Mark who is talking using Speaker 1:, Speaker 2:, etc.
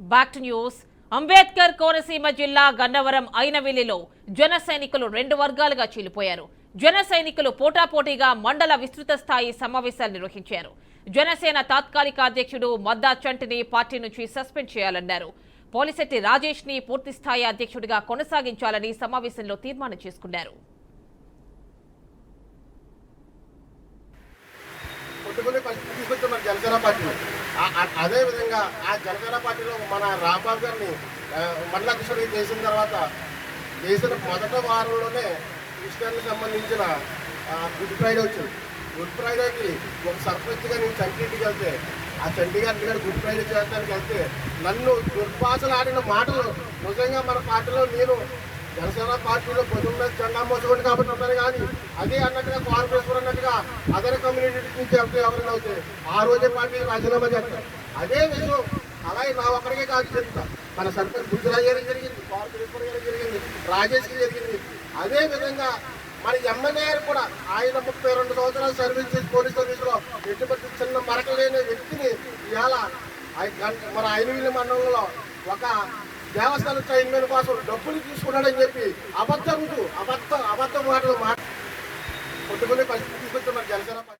Speaker 1: Back to news Ambedkar Konaseema జిల్లా గన్నవరం అయినవిల్లిలో జన సైనికులు రెండు వర్గాలుగా చీలిపోయారు. జన సైనికులు పోటాపోటీగా మండల విస్తృత స్థాయి సమావేశాలు నిర్వహించారు. జనసేన తాత్కాలిక అధ్యక్షుడు మద్దా చంటిని పార్టీ నుంచి సస్పెండ్ చేయాలన్నారు. పోలిశెట్టి రాజేష్ని పూర్తిస్థాయి అధ్యక్షుడిగా కొనసాగించాలని సమావేశంలో తీర్మానం చేసుకున్నారు.
Speaker 2: జనసేన పార్టీ. అదేవిధంగా ఆ- అదే విధంగా ఆ జనసేన పార్టీలో మన రాంబాబు గారిని మండల అధ్యక్షుడిగా చేసిన తర్వాత చేసిన మొదట వారంలోనే క్రిస్టియన్కి సంబంధించిన గుడ్ ఫ్రైడే వచ్చింది. గుడ్ ఫ్రైడేకి ఒక సర్పంచ్గా నేను చంటింటికి వెళ్తే ఆ చండీగారి గారు గుడ్ ఫ్రైడే చేయడానికి వెళ్తే నన్ను దుర్భాషలు ఆడిన మాటలు నిజంగా మన పార్టీలో నేను జనసేన పార్టీలో పొద్దున్న జెండా మోసుకోండి కాబట్టి ఉన్నారు కానీ అదే అన్నట్టుగా కాంగ్రెస్ అన్నట్టుగా అదర్ కమ్యూనిటీ నుంచి ఎవరు ఎవరైనా అవుతే ఆ రోజే పార్టీ రాజీనామా చేస్తారు. అదే విషయం అలాగే నా ఒక్కడికే కాదు చెప్తా. మన సర్పంచ్ బుద్ధిరాజు గారికి జరిగింది కార్పొరేశ్వర్ గారికి జరిగింది రాజేష్కి జరిగింది. అదే విధంగా మన ఎమ్మెల్యే గారు కూడా ఆయన ముప్పై రెండు సంవత్సరాలు సర్వీస్ చేసి పోలీస్ సర్వీస్లో ఎటువంటి చిన్న మరక లేని వ్యక్తిని ఇవాళ మన ఐనవీలి మండలంలో ఒక దేవస్థానం చైర్మన్ కోసం డబ్బులు తీసుకున్నాడని చెప్పి అబద్ధం అబద్ధ అబద్ధ మాటలు మాట్లాడు కొట్టుకునే పరిస్థితి తీసుకొచ్చున్నారు జనసేన పార్టీ